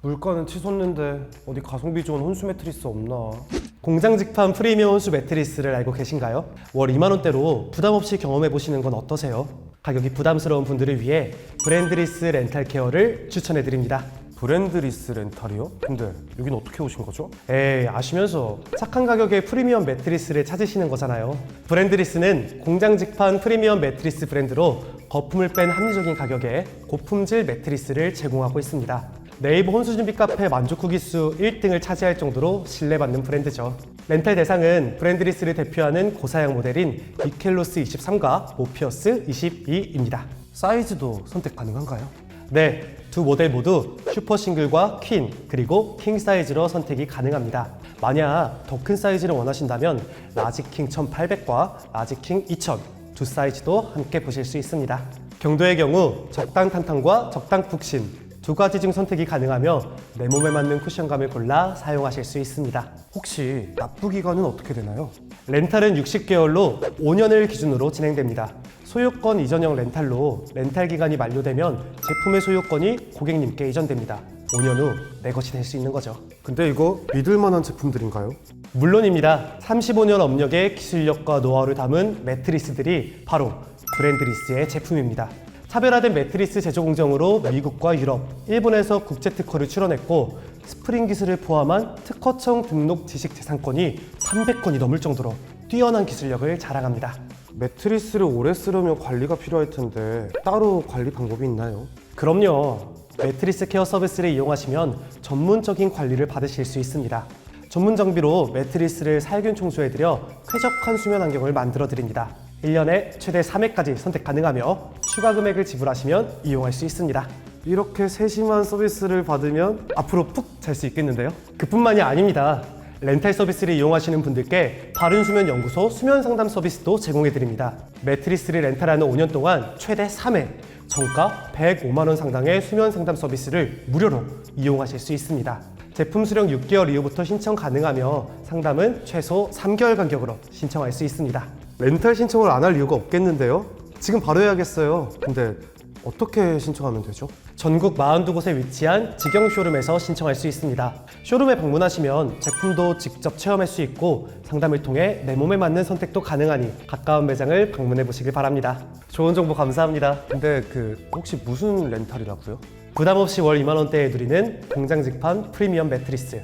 물가는 치솟는데 어디 가성비 좋은 혼수 매트리스 없나? 공장 직판 프리미엄 혼수 매트리스를 알고 계신가요? 월 2만 원대로 부담 없이 경험해 보시는 건 어떠세요? 가격이 부담스러운 분들을 위해 브랜드리스 렌탈 케어를 추천해 드립니다. 브랜드리스 렌탈이요? 근데 여긴 어떻게 오신 거죠? 에이 아시면서 착한 가격에 프리미엄 매트리스를 찾으시는 거잖아요. 브랜드리스는 공장 직판 프리미엄 매트리스 브랜드로 거품을 뺀 합리적인 가격에 고품질 매트리스를 제공하고 있습니다. 네이버 혼수준비 카페 만족 후기수 1등을 차지할 정도로 신뢰받는 브랜드죠. 렌탈 대상은 브랜드리스를 대표하는 고사양 모델인 미켈로스 23과 모피어스 22입니다. 사이즈도 선택 가능한가요? 네, 두 모델 모두 슈퍼 싱글과 퀸 그리고 킹 사이즈로 선택이 가능합니다. 만약 더 큰 사이즈를 원하신다면 라지킹 1800과 라지킹 2000 두 사이즈도 함께 보실 수 있습니다. 경도의 경우 적당 탄탄과 적당 푹신 두 가지 중 선택이 가능하며 내 몸에 맞는 쿠션감을 골라 사용하실 수 있습니다. 혹시 납부 기간은 어떻게 되나요? 렌탈은 60개월로 5년을 기준으로 진행됩니다. 소유권 이전형 렌탈로 렌탈 기간이 만료되면 제품의 소유권이 고객님께 이전됩니다. 5년 후 내 것이 될 수 있는 거죠. 근데 이거 믿을 만한 제품들인가요? 물론입니다. 35년 업력의 기술력과 노하우를 담은 매트리스들이 바로 브랜드리스의 제품입니다. 차별화된 매트리스 제조 공정으로 미국과 유럽, 일본에서 국제 특허를 출원했고 스프링 기술을 포함한 특허청 등록 지식 재산권이 300건이 넘을 정도로 뛰어난 기술력을 자랑합니다. 매트리스를 오래 쓰려면 관리가 필요할 텐데 따로 관리 방법이 있나요? 그럼요. 매트리스 케어 서비스를 이용하시면 전문적인 관리를 받으실 수 있습니다. 전문 장비로 매트리스를 살균 청소해드려 쾌적한 수면 환경을 만들어 드립니다. 1년에 최대 3회까지 선택 가능하며 추가 금액을 지불하시면 이용할 수 있습니다. 이렇게 세심한 서비스를 받으면 앞으로 푹 잘 수 있겠는데요? 그뿐만이 아닙니다. 렌탈 서비스를 이용하시는 분들께 바른 수면 연구소 수면 상담 서비스도 제공해 드립니다. 매트리스를 렌탈하는 5년 동안 최대 3회 정가 105만 원 상당의 수면 상담 서비스를 무료로 이용하실 수 있습니다. 제품 수령 6개월 이후부터 신청 가능하며 상담은 최소 3개월 간격으로 신청할 수 있습니다. 렌탈 신청을 안 할 이유가 없겠는데요? 지금 바로 해야겠어요. 근데 어떻게 신청하면 되죠? 전국 42곳에 위치한 직영 쇼룸에서 신청할 수 있습니다. 쇼룸에 방문하시면 제품도 직접 체험할 수 있고 상담을 통해 내 몸에 맞는 선택도 가능하니 가까운 매장을 방문해 보시길 바랍니다. 좋은 정보 감사합니다. 근데 그 혹시 무슨 렌탈이라고요? 부담 없이 월 2만 원대에 누리는 공장 직판 프리미엄 매트리스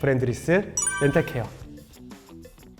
브랜드리스 렌탈케어